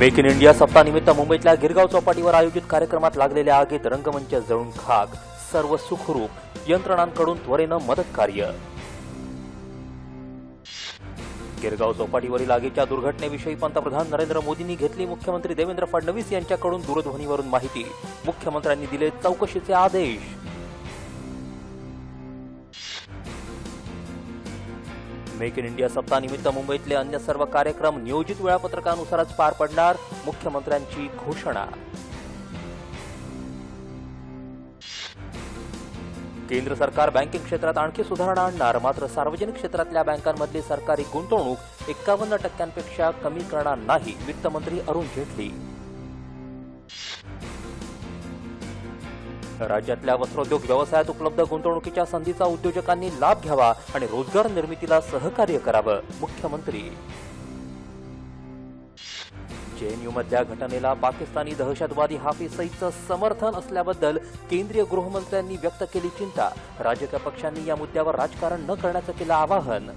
Make in India सप्ताहानिमित्त मुंबईतल्या गिरगाव चौपाटीवर आयोजित कार्यक्रमात लागलेल्या आगीत रंगमंच जळून खाक सर्व सुखरूप यंत्रणांकडून त्वरेनं मदत कार्य गिरगाव चौपाटीवरील आगीच्या दुर्घटनेविषयी पंतप्रधान नरेंद्र मोदींनी घेतली मुख्यमंत्री देवेंद्र फडणवीस यांच्याकडून दूरध्वनीवरून माहिती. मुख्यमंत्र्यांनी दिले चौकशीचे आदेश. मेक इन इंडिया सप्ताहानिमित्त मुंबईतले अन्य सर्व कार्यक्रम नियोजित वेळापत्रकानुसारच पार पडणार मुख्यमंत्र्यांची घोषणा. केंद्र सरकार बँकिंग क्षेत्रात आणखी सुधारणा आणणार मात्र सार्वजनिक क्षेत्रातल्या बँकांमधली सरकारी गुंतवणूक एकावन्न टक्क्यांपेक्षा कमी करणार नाही वित्तमंत्री अरुण जेटली. राज्यातल्या वस्त्रोद्योग व्यवसायात उपलब्ध गुंतवणुकीच्या संधीचा उद्योजकांनी लाभ घ्यावा आणि रोजगार निर्मितीला सहकार्य करावं मुख्यमंत्री. जेएनयूमधल्या घटनेला पाकिस्तानी दहशतवादी हाफिज सईदचं समर्थन असल्याबद्दल केंद्रीय गृहमंत्र्यांनी व्यक्त केली चिंता. राजकीय पक्षांनी या मुद्द्यावर राजकारण न करण्याचं केलं आवाहन.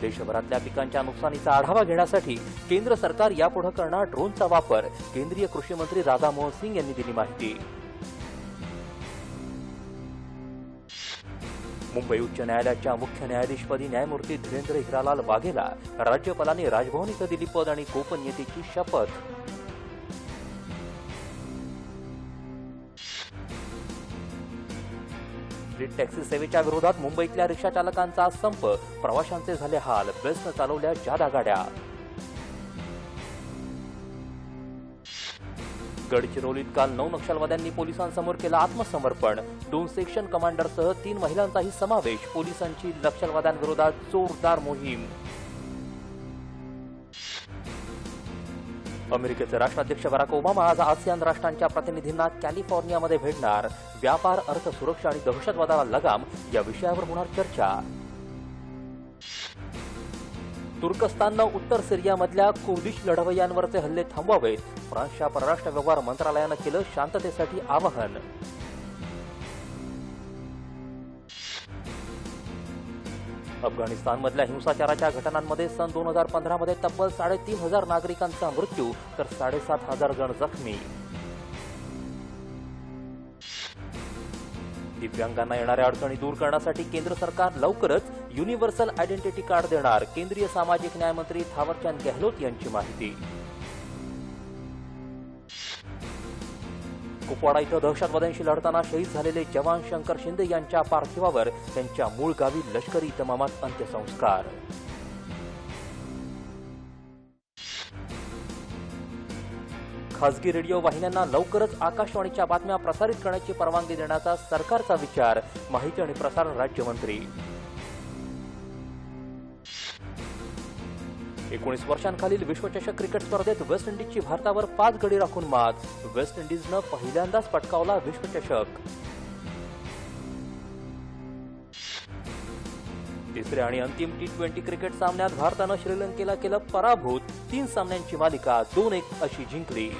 देशभरातल्या पिकांच्या नुकसानीचा आढावा घेण्यासाठी केंद्र सरकार यापुढे करणार ड्रोनचा वापर केंद्रीय कृषी मंत्री राधामोहन सिंग यांनी दिली माहिती. मुंबई उच्च न्यायालयाच्या मुख्य न्यायाधीशपदी न्यायमूर्ती धीरेंद्र हिरालाल वाघेला राज्यपालांनी राजभवन इथं दिली पद आणि गोपनीयतेची शपथ. स्ट्रीट टॅक्सी सेवेच्या विरोधात मुंबईतल्या रिक्षा चालकांचा संप प्रवाशांचे झाले हाल बेस्टनं चालवल्या जादा गाड्या. गडचिरोलीत काल नऊ नक्षलवाद्यांनी पोलिसांसमोर केलं आत्मसमर्पण. दोन सेक्शन कमांडरसह तीन महिलांचाही समावेश पोलिसांची नक्षलवाद्यांविरोधात जोरदार मोहीम. अमेरिकेचे राष्ट्राध्यक्ष बराक ओबामा आज आसियान राष्ट्रांच्या प्रतिनिधींना कॅलिफोर्नियामध्ये भेटणार. व्यापार अर्थ सुरक्षा आणि दहशतवादाला लगाम या विषयावर होणार चर्चा. तुर्कस्ताननं उत्तर सिरियामधल्या कुर्दिश लढवय्यांवरचे हल्ले थांबवावेत. फ्रान्सच्या परराष्ट्र व्यवहार मंत्रालयानं केलं शांततेसाठी आवाहन. अफगाणिस्तानमधल्या हिंसाचाराच्या घटनांमध्ये सन दोन हजार पंधरामध्ये तब्बल साडेतीन हजार नागरिकांचा मृत्यू तर साडेसात हजार जण जखमी. दिव्यांगांना येणाऱ्या अडचणी दूर करण्यासाठी केंद्र सरकार लवकरच युनिव्हर्सल आयडेंटिटी कार्ड देणार केंद्रीय सामाजिक न्यायमंत्री थावरचंद गेहलोत यांची माहिती. कुपवाडा इथं दहशतवाद्यांशी लढताना शहीद झालेले जवान शंकर शिंदे यांच्या पार्थिवावर त्यांच्या मूळ गावी लष्करी इतमामात अंत्यसंस्कार. खासगी रेडिओ वाहिन्यांना लवकरच आकाशवाणीच्या बातम्या प्रसारित करण्याची परवानगी देण्याचा सरकारचा विचार माहिती आणि प्रसारण राज्यमंत्री एकोणीस वर्षांखालील विश्वचषक क्रिकेट स्पर्धेत वेस्ट इंडिजची भारतावर पाच गडी राखून मात. वेस्ट इंडिजनं पहिल्यांदाच पटकावला विश्वचषक. तिसऱ्या आणि अंतिम टी ट्वेंटी क्रिकेट सामन्यात भारतानं श्रीलंकेला केलं पराभूत. तीन सामन्यांची मालिका दोन एक अशी जिंकली.